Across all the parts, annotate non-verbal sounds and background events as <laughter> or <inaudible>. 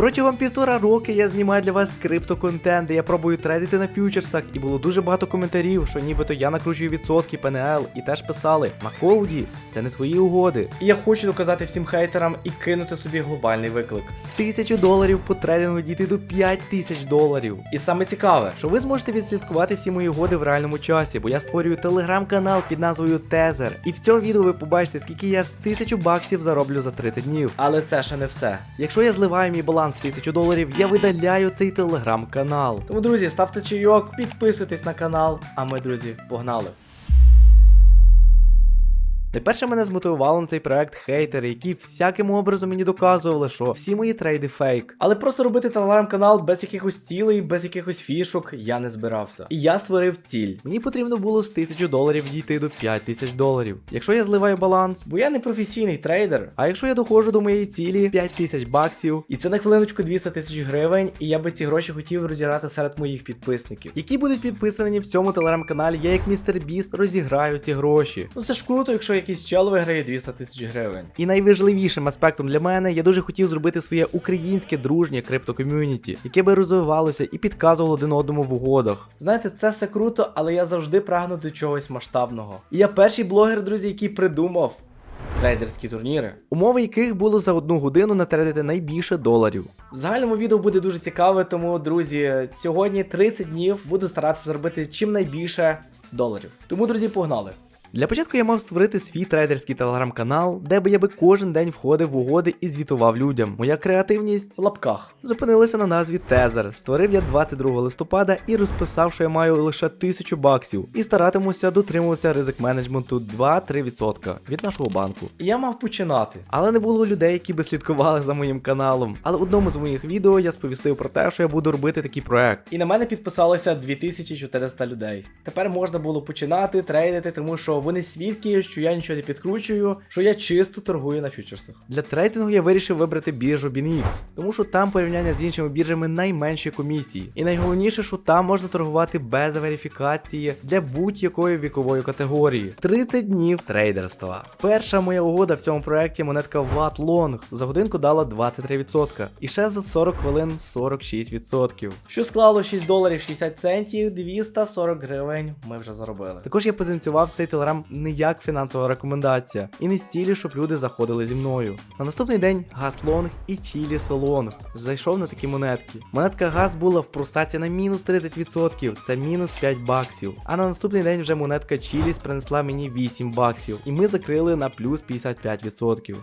Протягом півтора роки я знімаю для вас криптоконтент, де я пробую трейдити на фьючерсах, і було дуже багато коментарів, що нібито я накручую відсотки ПНЛ, і теж писали: на коуді це не твої угоди. І я хочу доказати всім хейтерам і кинути собі глобальний виклик. З тисячі доларів по трейдингу дійти до 5 тисяч доларів. І саме цікаве, що ви зможете відслідкувати всі мої угоди в реальному часі, бо я створюю телеграм-канал під назвою Тезер. І в цьому відео ви побачите, скільки я з 1000 баксів зароблю за 30 днів. Але це ще не все. Якщо я зливаю мій баланс 1000 доларів, я видаляю цей телеграм-канал. Тому, друзі, ставте чайок, підписуйтесь на канал. А ми, друзі, погнали. Найперше мене змотивувало на цей проект хейтери, які всяким образом мені доказували, що всі мої трейди фейк. Але просто робити телеграм-канал без якихось цілей, без якихось фішок я не збирався. І я створив ціль. Мені потрібно було з 1000 доларів дійти до 5000 доларів. Якщо я зливаю баланс, бо я не професійний трейдер. А якщо я доходжу до моєї цілі 5000 баксів, і це на хвилиночку 200 тисяч гривень, і я би ці гроші хотів розіграти серед моїх підписників, які будуть підписані в цьому телеграм-каналі. Я як містер Біст розіграю ці гроші. Ну це ж круто, якщо якийсь чел виграє 200 тисяч гривень. І найважливішим аспектом для мене я дуже хотів зробити своє українське дружнє криптоком'юніті, яке би розвивалося і підказувало один одному в угодах. Знаєте, це все круто, але я завжди прагну до чогось масштабного. І я перший блогер, друзі, який придумав. Трейдерські турніри, умови яких було за одну годину натрейдити найбільше доларів. В загальному відео буде дуже цікаве, тому, друзі, сьогодні 30 днів буду старатися зробити чим найбільше доларів. Тому, друзі, погнали! Для початку я мав створити свій трейдерський телеграм-канал, де би я би кожен день входив в угоди і звітував людям. Моя креативність в лапках зупинилася на назві Тезер. Створив я 22 листопада і розписав, що я маю лише 1000 баксів, і старатимуся дотримуватися ризик менеджменту 2-3% від нашого банку. І я мав починати, але не було людей, які би слідкували за моїм каналом. Але в одному з моїх відео я сповістив про те, що я буду робити такий проект. І на мене підписалося 2400 людей. Тепер можна було починати трейдити, тому що вони свідки, що я нічого не підкручую, що я чисто торгую на фьючерсах. Для трейдингу я вирішив вибрати біржу BinX, тому що там порівняння з іншими біржами найменші комісії. І найголовніше, що там можна торгувати без верифікації для будь-якої вікової категорії. 30 днів трейдерства. Перша моя угода в цьому проекті монетка Watt Long за годинку дала 23%. І ще за 40 хвилин 46%. Що склало 6 доларів 60 центів, 240 гривень ми вже заробили. Також я позиціював цей телеграм не як фінансова рекомендація, і не стілі, щоб люди заходили зі мною. На наступний день газ лонг і чілі лонг. Зайшов на такі монетки. Монетка газ була в просаці на мінус 30%, це мінус 5 баксів. А на наступний день вже монетка Чіліс принесла мені 8 баксів, і ми закрили на плюс 55%.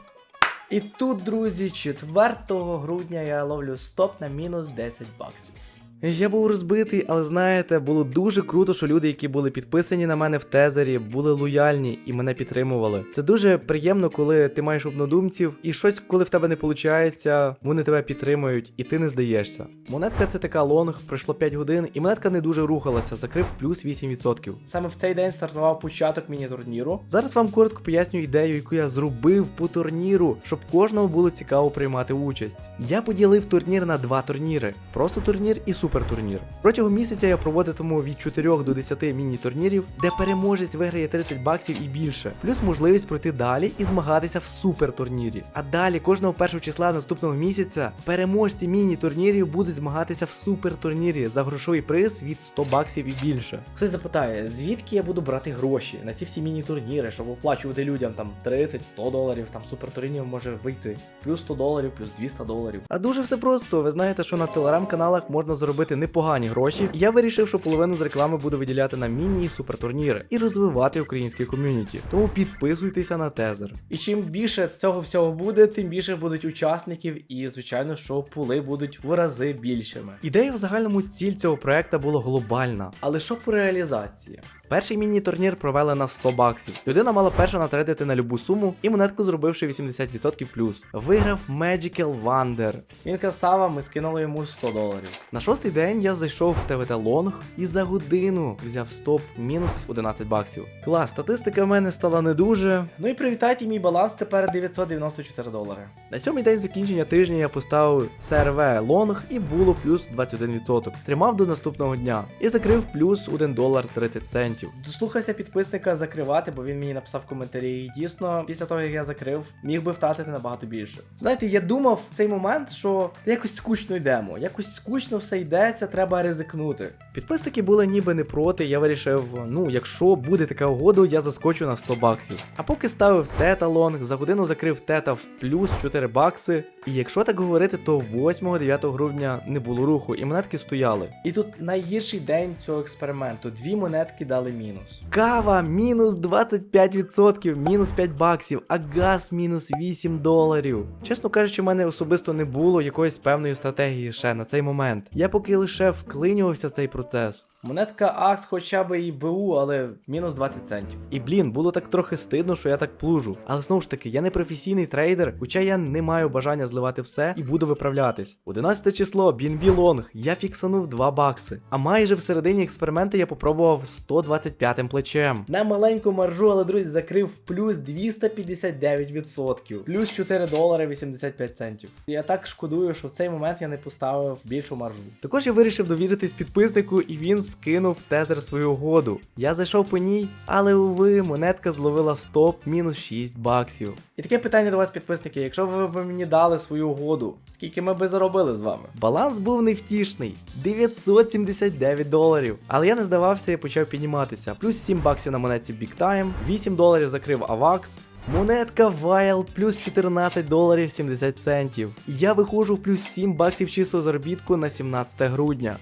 І тут, друзі, 4 грудня я ловлю стоп на мінус 10 баксів. Я був розбитий, але знаєте, було дуже круто, що люди, які були підписані на мене в тезері, були лояльні і мене підтримували. Це дуже приємно, коли ти маєш однодумців, і щось, коли в тебе не виходить, вони тебе підтримують, і ти не здаєшся. Монетка це така лонг, пройшло 5 годин, і монетка не дуже рухалася, закрив плюс 8%. Саме в цей день стартував початок міні-турніру. Зараз вам коротко поясню ідею, яку я зробив по турніру, щоб кожному було цікаво приймати участь. Я поділив турнір на два турніри: просто турнір і супертурнір. Протягом місяця я проводитиму від 4 до 10 міні-турнірів, де переможець виграє 30 баксів і більше, плюс можливість пройти далі і змагатися в супертурнірі. А далі кожного першого числа наступного місяця переможці міні-турнірів будуть змагатися в супертурнірі за грошовий приз від 100 баксів і більше. Хтось запитає, звідки я буду брати гроші на ці всі міні-турніри, щоб оплачувати людям там 30-100 доларів, там супертурнірів може вийти плюс 100 доларів, плюс 200 доларів. А дуже все просто. Ви знаєте, що на телеграм-каналах можна заробити непогані гроші. Я вирішив, що половину з реклами буду виділяти на міні і супертурніри і розвивати українське ком'юніті. Тому підписуйтеся на тезер. І чим більше цього всього буде, тим більше будуть учасників, і звичайно, що пули будуть в рази більшими. Ідея в загальному ціль цього проекту була глобальна, але що по реалізації? Перший міні-турнір провели на 100 баксів. Людина мала перша натрейдити на любу суму і монетку зробивши 80% плюс. Виграв Magical Wonder. Він красава, ми скинули йому 100 доларів. На шостий день я зайшов в ТВТ Лонг і за годину взяв стоп мінус 11 баксів. Клас, статистика в мене стала не дуже. Ну і привітайте, мій баланс тепер 994 долари. На сьомий день закінчення тижня я поставив СРВ Лонг і було плюс 21%. Тримав до наступного дня і закрив плюс 1 долар 30 центів. Центів. Дослухався підписника закривати, бо він мені написав коментарі. І дійсно, після того як я закрив, міг би втратити набагато більше. Знаєте, я думав в цей момент, що якось скучно йдемо, якось скучно все йдеться, треба ризикнути. Підписники були ніби не проти. Я вирішив, ну, якщо буде така угода, я заскочу на 100 баксів. А поки ставив тета лонг, за годину закрив тета в плюс 4 бакси. І якщо так говорити, то 8-9 грудня не було руху, і монетки стояли. І тут найгірший день цього експерименту. Дві монетки дали мінус. Кава мінус 25%, мінус 5 баксів, а газ мінус 8 доларів. Чесно кажучи, в мене особисто не було якоїсь певної стратегії ще на цей момент. Я поки лише вклинювався в цей процес. Монетка АКС хоча б і БУ, але мінус 20 центів. І блін, було так трохи стидно, що я так плужу. Але знову ж таки, я не професійний трейдер, хоча я не маю бажання зливати все і буду виправлятись. 11 число, BNB Long, я фіксанув 2 бакси. А майже в середині експерименту я попробував 125 плечем. На маленьку маржу, але друзі, закрив плюс 259%. Плюс 4 долари 85 центів. Я так шкодую, що в цей момент я не поставив більшу маржу. Також я вирішив довіритись підписнику, і він скинув тезер свою угоду. Я зайшов по ній, але уви, монетка зловила стоп мінус 6 баксів. І таке питання до вас, підписники: якщо ви б мені дали свою угоду, скільки ми би заробили з вами? Баланс був невтішний 979 доларів. Але я не здавався і почав підніматися. Плюс 7 баксів на монетці Big Time, 8 доларів закрив Авакс. Монетка Wild плюс 14 доларів 70 центів. Я виходжу в плюс 7 баксів чистого заробітку на 17 грудня.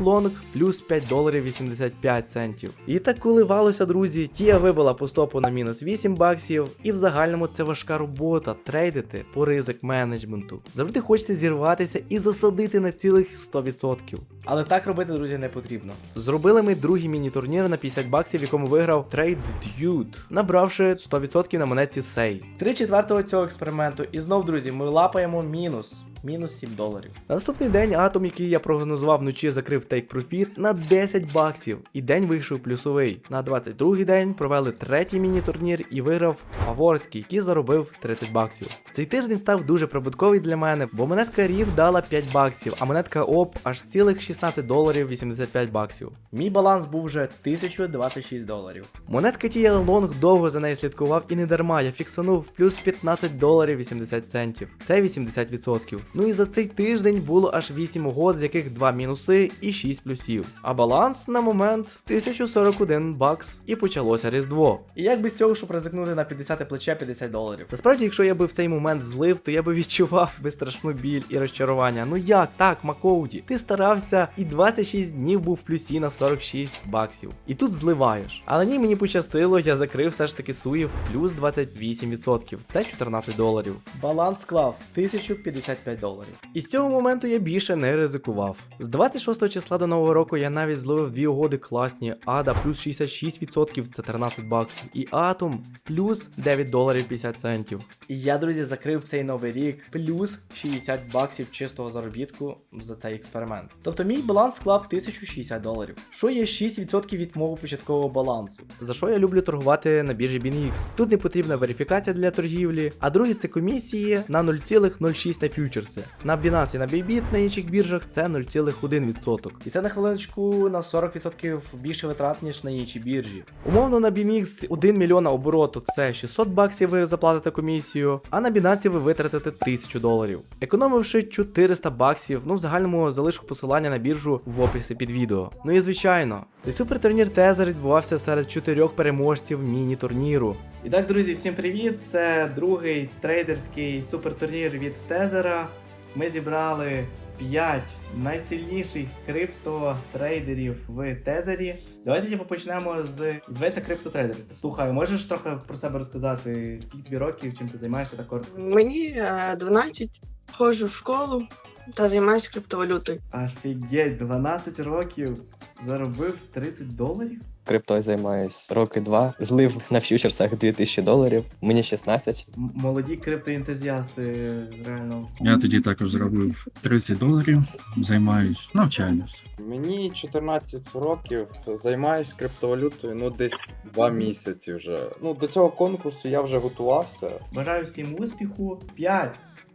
Лонг плюс 5 доларів 85 центів. І так коливалося, друзі. Тія вибила по стопу на мінус 8 баксів, і в загальному це важка робота трейдити по ризик менеджменту. Завжди хочете зірватися і засадити на цілих 100%. Але так робити, друзі, не потрібно. Зробили ми другий міні-турнір на 50 баксів, в якому виграв Trade Dude, набравши 100% на монетці Сей. Три четвертого цього експерименту, і знов, друзі, ми лапаємо мінус. Мінус 7 доларів. На наступний день атом, який я прогнозував вночі, закрив тейк профіт на 10 баксів. І день вийшов плюсовий. На 22-й день провели третій міні-турнір і виграв Фаворський, який заробив 30 баксів. Цей тиждень став дуже прибутковий для мене, бо монетка Рів дала 5 баксів, а монетка ОП аж цілих 16 доларів 85 баксів. Мій баланс був вже 1026 доларів. Монетка Тія Лонг довго за нею слідкував і не дарма, я фіксанув плюс 15 доларів 80 центів. Це 80%. Ну і за цей тиждень було аж 8 угод, з яких 2 мінуси і 6 плюсів. А баланс на момент 1041 бакс. І почалося Різдво. І як без цього, щоб ризикнути на 50 плече 50 доларів. Насправді, якщо я би в цей момент злив, то я би відчував би страшну біль і розчарування. Ну як так, Макоуді? Ти старався і 26 днів був в плюсі на 46 баксів. І тут зливаєш. Але ні, мені пощастило, я закрив все ж таки суїв плюс 28%. Це 14 доларів. Баланс склав 1055 доларів. І з цього моменту я більше не ризикував. З 26 числа до нового року я навіть зловив дві угоди класні. Ада плюс 66%, це 13 баксів. І Атом плюс 9 доларів 50 центів. І я, друзі, закрив цей новий рік плюс 60 баксів чистого заробітку за цей експеримент. Тобто мій баланс склав 1060 доларів, що є 6% від мого початкового балансу. За що я люблю торгувати на біржі BinX. Тут не потрібна верифікація для торгівлі, а друге це комісії на 0,06 на фьючерси. На Binance і на Bybit на інших біржах це 0,1%. І це на хвилиночку на 40% більше витрат, ніж на інші біржі. Умовно на BinX 1 мільйона обороту це 600 баксів ви заплатите комісію, а на Binance ви витратите 1000 доларів. Економивши 400 баксів, ну в загальному залишу посилання на біржу в описі під відео. Ну і звичайно, цей супертурнір Тезер відбувався серед чотирьох переможців міні-турніру. І так, друзі, всім привіт! Це другий трейдерський супертурнір від Тезера. Ми зібрали 5 найсильніших криптотрейдерів в Тезері. Давайте типу, почнемо з зветься криптотрейдер. Слухай, можеш трохи про себе розказати, скільки тобі років, чим ти займаєшся так коротко? Мені е, 12, ходжу в школу та займаюся криптовалютою. Офігеть, 12 років заробив 30 доларів? Криптою займаюсь роки два. Злив на фьючерсах 2000 доларів. Мені 16. М- молоді криптоентузіасти, реально. Я тоді також заробив 30 доларів, займаюсь, навчаюсь. Мені 14 років, займаюсь криптовалютою, ну десь 2 місяці вже. Ну до цього конкурсу я вже готувався. Бажаю всім успіху. 5,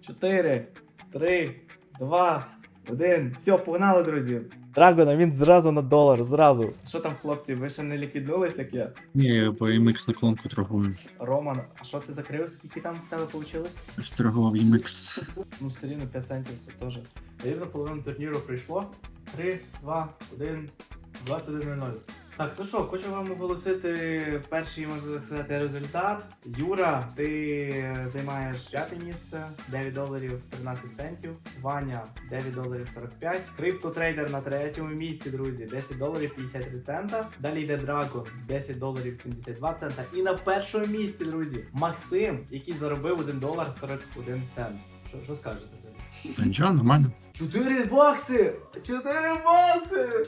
4, 3, 2, один. Все, погнали, друзі. Драгона, він зразу на долар, зразу. Що там, хлопці, ви ще не ліквіднулись, як я? Ні, я по MX наклонку торгую. Роман, а що ти закрив? Скільки там в тебе вийшло? Торгував MX. Ну, все рівно 5 центів це теж. Рівно половину турніру прийшло. 3, 2, 1, 21.00. Так, ну що, хочу вам оголосити перший, можна так сказати, результат. Юра, ти займаєш п'яте місце, 9 доларів 13 центів. Ваня 9 доларів 45. Криптотрейдер на третьому місці, друзі, 10 доларів 53 цента. Далі йде Драгон 10 доларів 72 цента. І на першому місці, друзі, Максим, який заробив 1 долар 41 цент. Що, що скажете? Та нічого, нормально. 4 бакси! 4 бакси!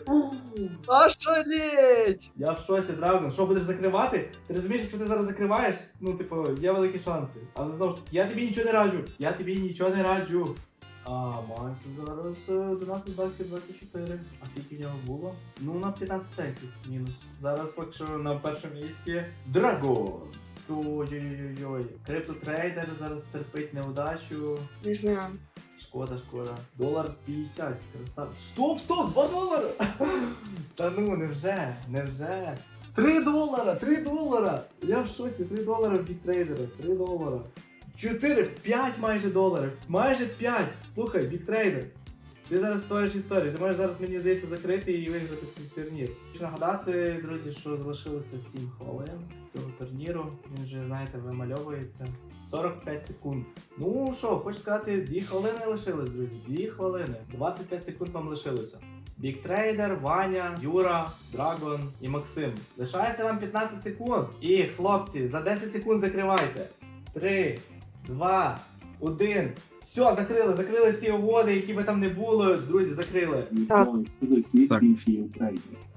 Ошалеть! Я в шоці, Драгон. Що будеш закривати? Ти розумієш, якщо ти зараз закриваєш, ну, типу, є великі шанси. Але знову ж таки, я тобі нічого не раджу. Я тобі нічого не раджу. А, Макс зараз е, 11 баксів 24. А скільки в нього було? Ну, на 15 центів мінус. Зараз поки що на першому місці Драгон. Ой-ой-ой. Криптотрейдер зараз терпить неудачу. Не знаю. Шкода, шкода. Долар 50, красав. Стоп, стоп, 2 долара! <laughs> Та ну, невже, невже. 3 долара, 3 долара! Я в шоці, 3 долара в біктрейдера, 3 долара. 4, 5 майже доларів. Майже 5. Слухай, біктрейдер. Ти зараз створиш історію. Ти можеш зараз, мені здається, закрити і виграти цей турнір. Хочу нагадати, друзі, що залишилося 7 хвилин цього турніру. Він вже, знаєте, вимальовується. 45 секунд. Ну що, хочу сказати, 2 хвилини лишилось, друзі. 2 хвилини. 25 секунд вам лишилося. Біктрейдер, Ваня, Юра, Драгон і Максим. Лишається вам 15 секунд. І, хлопці, за 10 секунд закривайте. 3, 2, 1. Все, закрили, закрили всі угоди, які би там не було. Друзі, закрили. Так. Так.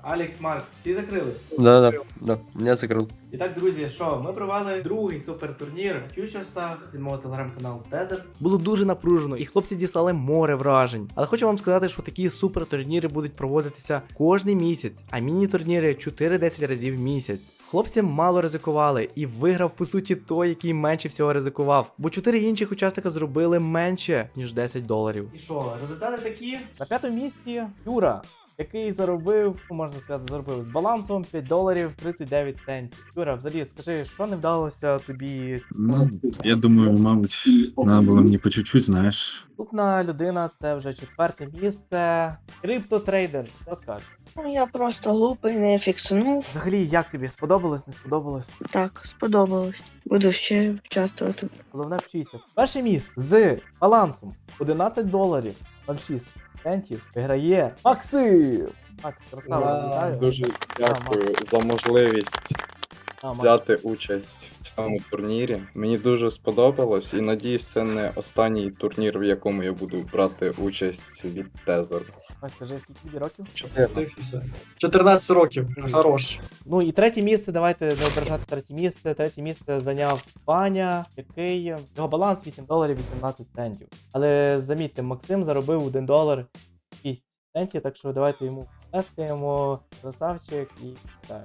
Алекс, Марк, всі закрили. Да, да, да. Я закрыл. І так, друзі, що ми провели другий супертурнір на фьючерсах від мого телеграм-каналу Тезер. Було дуже напружено, і хлопці дістали море вражень. Але хочу вам сказати, що такі супертурніри будуть проводитися кожний місяць, а міні-турніри 4-10 разів в місяць. Хлопці мало ризикували і виграв по суті той, який менше всього ризикував. Бо 4 інших учасника зробили менше ніж 10 доларів. І що, результати такі? На п'ятому місці Юра який заробив, ну, можна сказати, заробив з балансом 5 доларів 39 центів. Юра, взагалі, скажи, що не вдалося тобі? Ну, я думаю, мабуть, треба було мені по чуть-чуть, знаєш. Наступна людина це вже четверте місце. Криптотрейдер. Що скажеш? Ну я просто глупий, не фіксунув. Взагалі, як тобі? Сподобалось, не сподобалось? Так, сподобалось. Буду ще участвувати. Головне вчися. Перше місце з балансом 11 доларів 06 центів виграє Максим! Макс, красава, вітаю. Дуже дякую за можливість взяти участь в цьому турнірі. Мені дуже сподобалось і надіюсь, це не останній турнір, в якому я буду брати участь від Тезер. Ось, скажи, скільки тобі років? 14 років. Хорош. Ну і третє місце, давайте не ображати третє місце. Третє місце зайняв Ваня, який його баланс 8 доларів 18 центів. Але замітьте, Максим заробив 1 долар 6 центів, так що давайте йому плескаємо, красавчик і так.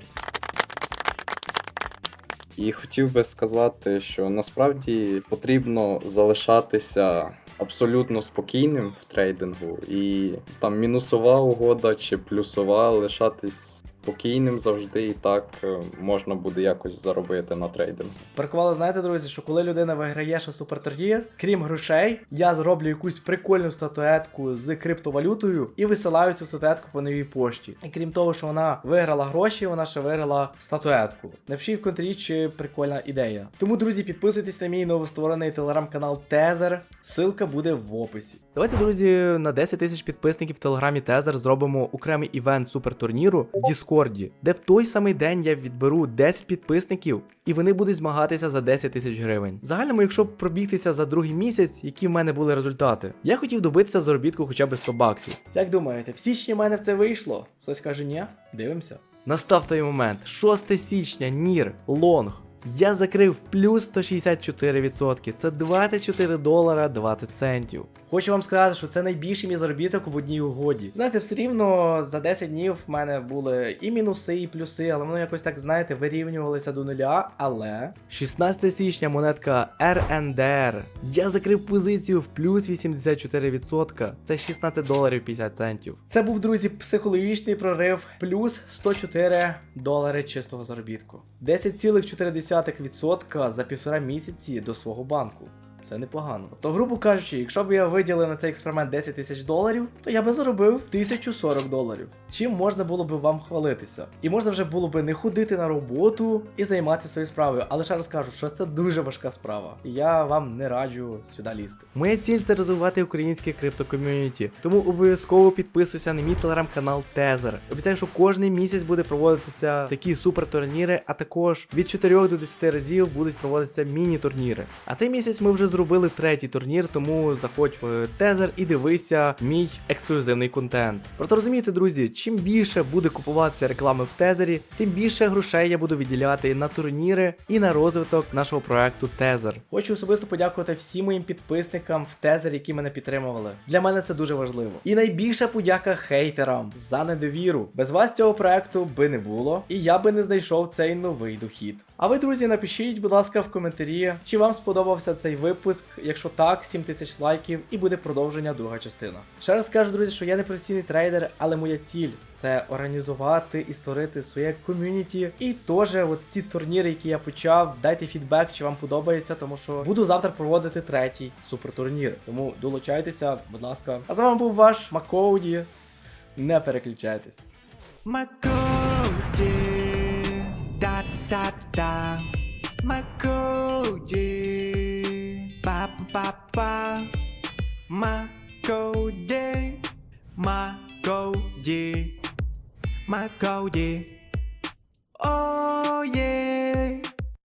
І хотів би сказати, що насправді потрібно залишатися абсолютно спокійним в трейдингу, і там мінусова угода чи плюсова лишатись спокійним завжди, і так е, можна буде якось заробити на трейдингу. Приколи, знаєте, друзі, що коли людина виграє ще супертурнір, крім грошей, я зроблю якусь прикольну статуетку з криптовалютою і висилаю цю статуетку по новій пошті. І крім того, що вона виграла гроші, вона ще виграла статуетку. Напишіть в коментарі, чи прикольна ідея. Тому, друзі, підписуйтесь на мій новостворений телеграм-канал Тезер. Ссылка буде в описі. Давайте, друзі, на 10 тисяч підписників в телеграмі Тезер зробимо окремий івент супертурніру в Діскорді, де в той самий день я відберу 10 підписників, і вони будуть змагатися за 10 тисяч гривень. Загальному, якщо пробігтися за другий місяць, які в мене були результати, я хотів добитися заробітку хоча б 100 баксів. Як думаєте, в січні в мене в це вийшло? Хтось каже ні? Дивимося. Настав той момент. 6 січня, Нір, Лонг. Я закрив плюс 164%. Це 24 долара 20 центів. Хочу вам сказати, що це найбільший мій заробіток в одній угоді. Знаєте, все рівно за 10 днів в мене були і мінуси, і плюси, але воно якось так, знаєте, вирівнювалися до нуля. Але 16 січня монетка RNDR. Я закрив позицію в плюс 84%. Це 16 доларів 50 центів. Це був, друзі, психологічний прорив, плюс 104 долари чистого заробітку. 10,4% за півтора місяці до свого банку. Це непогано. То, грубо кажучи, якщо б я виділив на цей експеримент 10 тисяч доларів, то я би заробив 1040 доларів. Чим можна було би вам хвалитися? І можна вже було би не ходити на роботу і займатися своєю справою. Але ще раз кажу, що це дуже важка справа. Я вам не раджу сюди лізти. Моя ціль це розвивати українське криптоком'юніті. Тому обов'язково підписуйся на мій телеграм-канал Тезер. Обіцяю, що кожний місяць буде проводитися такі супертурніри, а також від 4 до 10 разів будуть проводитися міні-турніри. А цей місяць ми вже зробили третій турнір, тому заходь в тезер і дивися мій ексклюзивний контент. Просто розумієте, друзі, чим більше буде купуватися реклами в тезері, тим більше грошей я буду виділяти на турніри і на розвиток нашого проекту Тезер. Хочу особисто подякувати всім моїм підписникам в тезер, які мене підтримували. Для мене це дуже важливо. І найбільша подяка хейтерам за недовіру. Без вас цього проекту би не було, і я би не знайшов цей новий дохід. А ви, друзі, напишіть, будь ласка, в коментарі, чи вам сподобався цей випуск. Якщо так, 7 тисяч лайків і буде продовження друга частина. Ще раз скажу, друзі, що я не професійний трейдер, але моя ціль це організувати і створити своє ком'юніті. І теж от ці турніри, які я почав, дайте фідбек, чи вам подобається, тому що буду завтра проводити третій супертурнір. Тому долучайтеся, будь ласка. А з вами був ваш Макоуді. Не переключайтесь. Макоуді. Да да да. Макоуді. Па па па. Макоуді. Макоуді. Макоуді. Oh yeah.